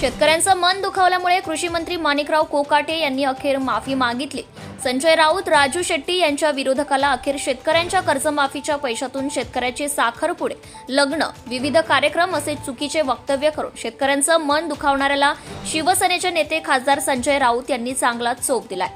शेतकऱ्यांचं मन दुखावल्यामुळे कृषी मंत्री माणिकराव कोकाटे यांनी अखेर माफी मागितली. संजय राऊत राजू शेट्टी यांच्या विरोधकाला अखेर शेतकऱ्यांच्या कर्जमाफीच्या पैशातून शेतकऱ्याचे साखरपुडे लग्न विविध कार्यक्रम असे चुकीचे वक्तव्य करून शेतकऱ्यांचं मन दुखावणाऱ्याला शिवसेनेचे नेते खासदार संजय राऊत यांनी चांगला चोप दिलाय.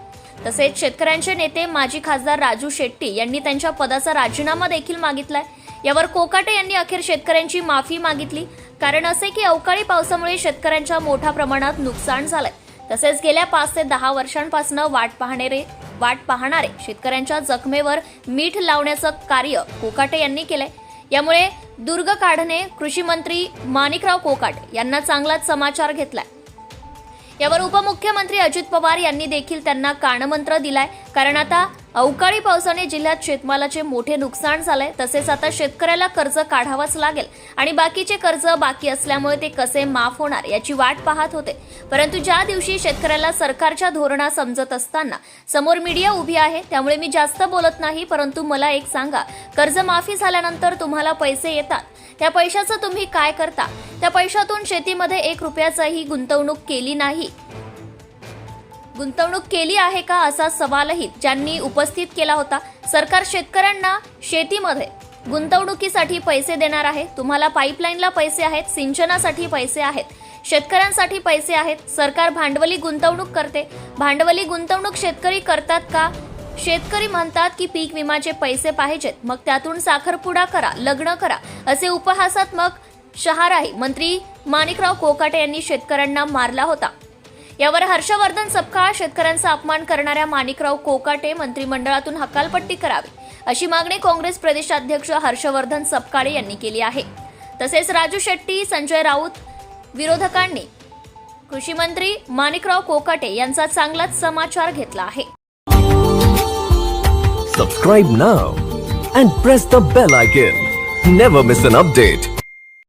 तसेच शेतकऱ्यांचे नेते माजी खासदार राजू शेट्टी यांनी त्यांच्या पदाचा राजीनामा देखील मागितलाय. यावर कोकाटे यांनी अखेर शेतकऱ्यांची माफी मागितली. कारण असे की अवकाळी पावसामुळे शेतकऱ्यांच्या मोठ्या प्रमाणात नुकसान झालंय. तसेच गेल्या पाच ते दहा वर्षांपासून वाट पाहणारे वाट पाहणारे शेतकऱ्यांच्या जखमेवर मीठ लावण्याचं कार्य कोकाटे यांनी केलंय. यामुळे दुर्ग काढणे कृषी मंत्री माणिकराव कोकाट यांना चांगलाच समाचार घेतलाय. यावर उपमुख्यमंत्री अजित पवार यांनी देखील त्यांना कानमंत्र दिलाय. कारण आता अवकाळी पावसाने जिल्ह्यात शेतमालाचे मोठे नुकसान झालंय. तसेच आता शेतकऱ्याला कर्ज काढावंच लागेल आणि बाकीचे कर्ज बाकी असल्यामुळे ते कसे माफ होणार याची वाट पाहत होते. परंतु ज्या दिवशी शेतकऱ्याला सरकारच्या धोरणा समजत असताना समोर मीडिया उभी आहे त्यामुळे मी जास्त बोलत नाही परंतु मला एक सांगा कर्जमाफी झाल्यानंतर तुम्हाला पैसे येतात? त्या पैशाचं तुम्ही काय करता? त्या पैशातून शेतीमध्ये एक रुपयाचाही गुंतवणूक केली नाही. गुंतवणूक केली आहे का असा सवालही ज्यांनी उपस्थित केला होता. सरकार शेतकऱ्यांना शेतीमध्ये गुंतवणुकीसाठी पैसे देणार आहे. तुम्हाला पाईपलाईनला पैसे आहेत सिंचनासाठी पैसे आहेत शेतकऱ्यांसाठी पैसे आहेत. सरकार भांडवली गुंतवणूक करते. भांडवली गुंतवणूक शेतकरी करतात का? शेतकरी म्हणतात की पीक विमाचे पैसे पाहिजेत. मग त्यातून साखरपुडा करा लग्न करा असे उपहासात्मक शहाराही मंत्री माणिकराव कोकाटे यांनी शेतकऱ्यांना मारला होता. यावर हर्षवर्धन सपकाळ शेतकऱ्यांचा अपमान करणाऱ्या माणिकराव कोकाटे मंत्रिमंडळातून हकालपट्टी करावी अशी मागणी काँग्रेस प्रदेशाध्यक्ष हर्षवर्धन सपकाळे यांनी केली आहे. तसेच राजू शेट्टी संजय राऊत विरोधकांनी कृषी मंत्री माणिकराव कोकाटे यांचा चांगलाच समाचार घेतला आहे. Subscribe now and press the bell icon never miss an update